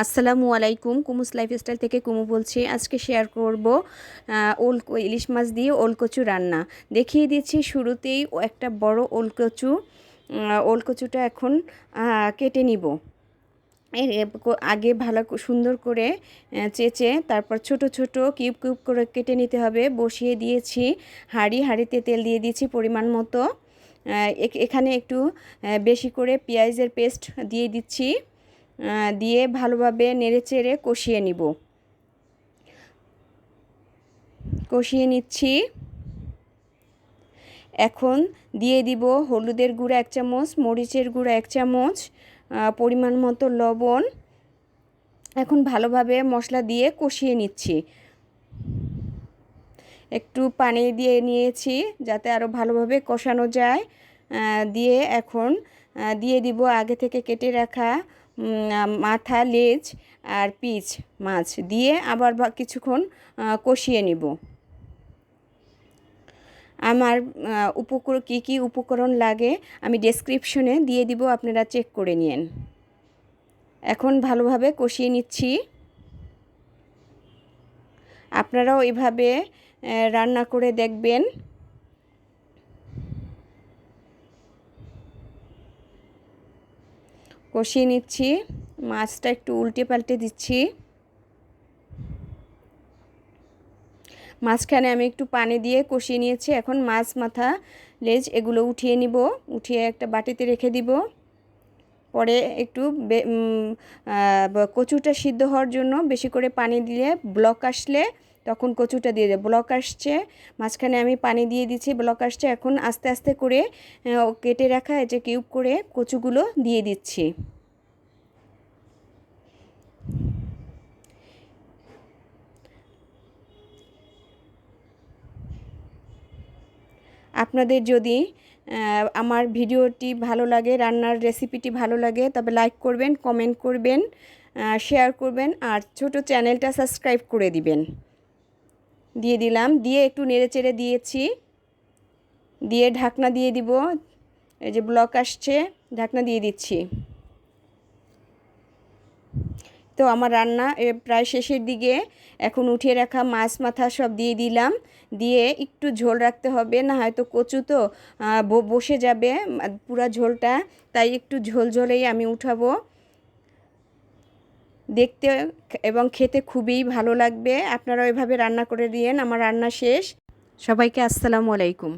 আসসালামু আলাইকুম। কুমুস লাইফস্টাইল থেকে কুমু বলছি আজকে শেয়ার করব ওল ইলিশ মাছ দিয়ে ওল কচু রান্না। দেখিয়ে দিচ্ছি শুরুতেই একটা বড় ওল কচু আহ, ওল কচুটা এখন কেটে নিব। এর আগে ভালো সুন্দর করে চেঁচে তারপর ছোট ছোট কিউব কিউব করে কেটে নিতে হবে। বসিয়ে দিয়েছি হাঁড়ি হাঁড়িতে তেল দিয়ে দিয়েছি পরিমাণ মতো। এখানে একটু বেশি করে পেঁয়াজের পেস্ট দিয়ে দিচ্ছি। দিয়ে ভালোভাবে নেড়ে চেড়ে কষিয়ে নিব। কষিয়ে নিচ্ছি। এখন দিয়ে দিব হলুদের গুঁড়া এক চামচ, মরিচের গুঁড়া এক চামচ পরিমাণ মতো লবণ। এখন ভালোভাবে মশলা দিয়ে কষিয়ে নিচ্ছি। একটু পানি দিয়ে নিয়েছি যাতে আরও ভালোভাবে কষানো যায়। দিয়ে এখন দিয়ে দিব আগে থেকে কেটে রাখা মাথা লেজ আর পিচ মাছ দিয়ে আবার কিছুক্ষণ কষিয়ে নিব। আমার আহ, উপকরণ কী কী উপকরণ লাগে আমি ডেসক্রিপশনে দিয়ে দিব আপনারা চেক করে নিন এখন ভালোভাবে কষিয়ে নিচ্ছি। আপনারাও এভাবে রান্না করে দেখবেন। কষিয়ে নিচ্ছি। মাছটা একটু উল্টে পাল্টে দিচ্ছি। মাঝখানে আমি একটু পানি দিয়ে কষিয়ে নিয়েছি। এখন মাছ, মাথা, লেজ এগুলো উঠিয়ে নিব। উঠিয়ে একটা বাটিতে রেখে দিব। পরে একটু কচুটা সিদ্ধ হওয়ার জন্য বেশি করে পানি দিলে ব্লক আসলে তখন কচুটা দিয়ে দেবো। ব্লক আসছে, মাঝখানে আমি পানি দিয়ে দিচ্ছি ব্লক আসছে। এখন আস্তে আস্তে করে কেটে রাখা যে কিউব করে কচুগুলো দিয়ে দিচ্ছি। আপনাদের যদি আমার ভিডিওটি ভালো লাগে, রান্নার রেসিপিটি ভালো লাগে, তবে লাইক করবেন, কমেন্ট করবেন শেয়ার করবেন, আর ছোট চ্যানেলটা সাবস্ক্রাইব করে দিবেন। দিয়ে দিলাম। দিয়ে একটু নেড়ে চেড়ে দিয়েছি। দিয়ে ঢাকনা দিয়ে দিব। এই যে ব্লক আসছে, ঢাকনা দিয়ে দিচ্ছি। তো আমার রান্না প্রায় শেষের দিকে। এখন উঠিয়ে রাখা মাছ মাথা সব দিয়ে দিলাম। দিয়ে একটু ঝোল রাখতে হবে, না হয়তো কচু তো বসে যাবে, পুরা ঝোলটা। তাই একটু ঝোল ঝোলেই আমি উঠাবো। দেখতে এবং খেতে খুবই ভালো লাগবে। আপনারা ওইভাবে রান্না করে দিয়েন। আমার রান্না শেষ। সবাইকে আসসালামু আলাইকুম।